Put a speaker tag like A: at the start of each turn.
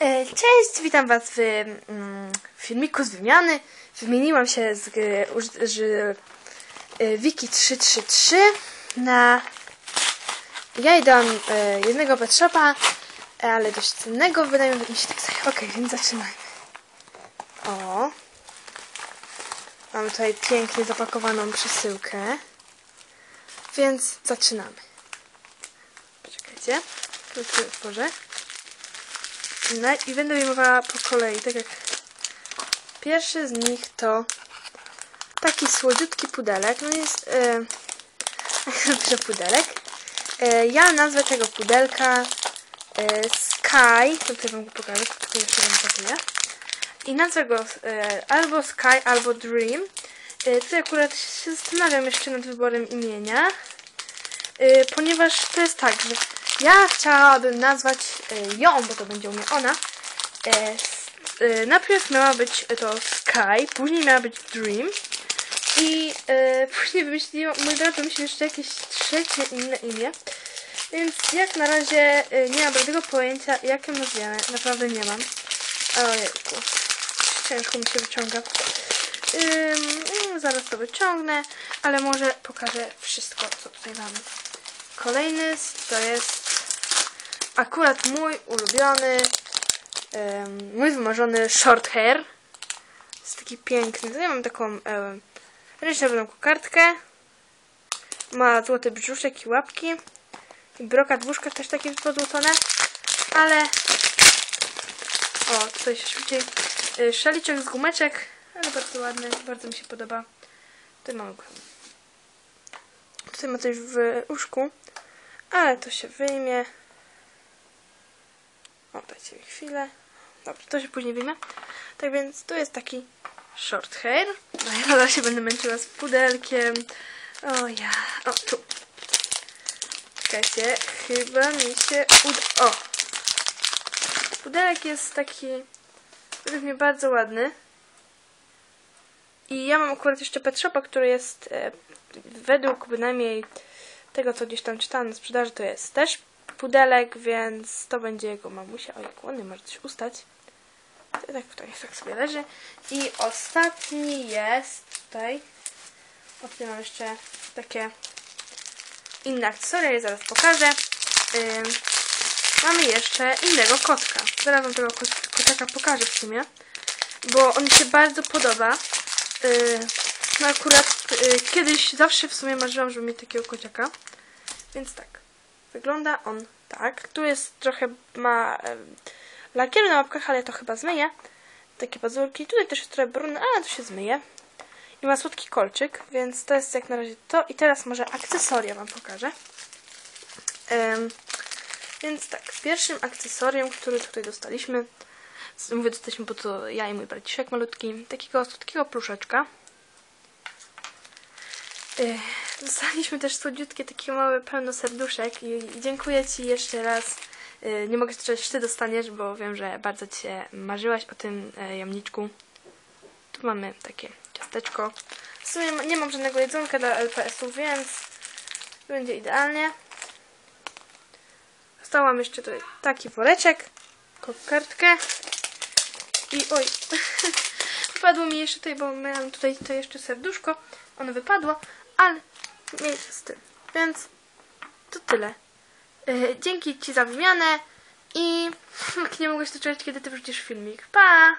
A: E, Cześć, witam Was w mm, filmiku z wymiany. Wymieniłam się z, uż- z e, Wiki333 na... Ja dałam e, jednego pet shopa, ale dość cennego, wydaje mi się tak sobie. Okej, więc zaczynajmy. O. Mamy tutaj pięknie zapakowaną przesyłkę. Więc zaczynamy. Poczekajcie. Tu tu No i będę wyjmowała po kolei, tak jak pierwszy z nich to taki słodziutki pudelek. No jest, e, piszę pudelek. E, ja nazwę tego pudelka e, Sky, tutaj wam go pokażę, to jeszcze wam pokazuję. I nazwę go e, albo Sky, albo Dream. E, tutaj akurat się zastanawiam jeszcze nad wyborem imienia, e, ponieważ to jest tak, że ja chciałabym nazwać e, ją, bo to będzie u mnie ona. S- e, najpierw miała być to Sky, później miała być Dream. I później wymyśliłam, mój brat wymyślił jeszcze jakieś trzecie inne imię. Więc jak na razie nie mam żadnego pojęcia, jak ją nazwiemy. Naprawdę nie mam. Ojejku. Ciężko mi się wyciąga. Ym, mm, zaraz to wyciągnę, ale może pokażę wszystko, co tutaj mamy. Kolejny to jest akurat mój ulubiony, em, mój wymarzony short hair. Jest taki piękny. Ja mam taką um, ręczną kartkę. Ma złoty brzuszek i łapki. I brokat w też takie pozłocone. Ale... O, tutaj się świeci. y, Szaliczek z gumeczek. Ale bardzo ładny. Bardzo mi się podoba. Tutaj mamy go. Tutaj ma coś w łóżku. Ale to się wyjmie. O, dajcie mi chwilę. Dobrze, to się później wyjmie. Tak więc tu jest taki short hair. No ja nadal się będę męczyła z pudelkiem. O ja. O, tu. Czekajcie, chyba mi się uda. O! Pudelek jest taki według mnie bardzo ładny. I ja mam akurat jeszcze pet shopa, który jest e, według bynajmniej tego, co gdzieś tam czytałam na sprzedaży, to jest też pudelek, więc to będzie jego mamusia. Oj, ładnie może coś ustać. To tak tutaj tak sobie leży. I ostatni jest tutaj. O, tutaj mam jeszcze takie inne akcesoria, je zaraz pokażę. Ym, mamy jeszcze innego kotka. Zaraz wam tego kot- kotaka pokażę w sumie, bo on mi się bardzo podoba. Yy, no akurat yy, kiedyś zawsze w sumie marzyłam, żeby mieć takiego kociaka. Więc tak. Wygląda on tak. Tu jest trochę, ma em, lakier na łapkach, ale to chyba zmyję. Takie pazurki. Tutaj też jest trochę brudne, ale to się zmyje. I ma słodki kolczyk, więc to jest jak na razie to. I teraz może akcesoria wam pokażę. Em, więc tak, pierwszym akcesorium, który tutaj dostaliśmy, mówię dostaliśmy, bo to ja i mój braciszek malutki, takiego słodkiego pluszeczka. Dostaliśmy też słodziutkie, takie małe, pełno serduszek i, dziękuję Ci jeszcze raz. Yy, Nie mogę doczekać, Ty dostaniesz, bo wiem, że bardzo Ci marzyłaś o tym e, jamniczku. Tu mamy takie ciasteczko. W sumie nie mam żadnego jedzonka dla LPS-u, więc będzie idealnie. Dostałam jeszcze tutaj taki woreczek, kokardkę i oj, wypadło mi jeszcze tutaj, bo miałam tutaj to jeszcze serduszko, ono wypadło, ale miejsce z tym, więc to tyle. Yy, Dzięki Ci za wymianę i nie mogę się doczekać, kiedy Ty wrzucisz filmik. Pa!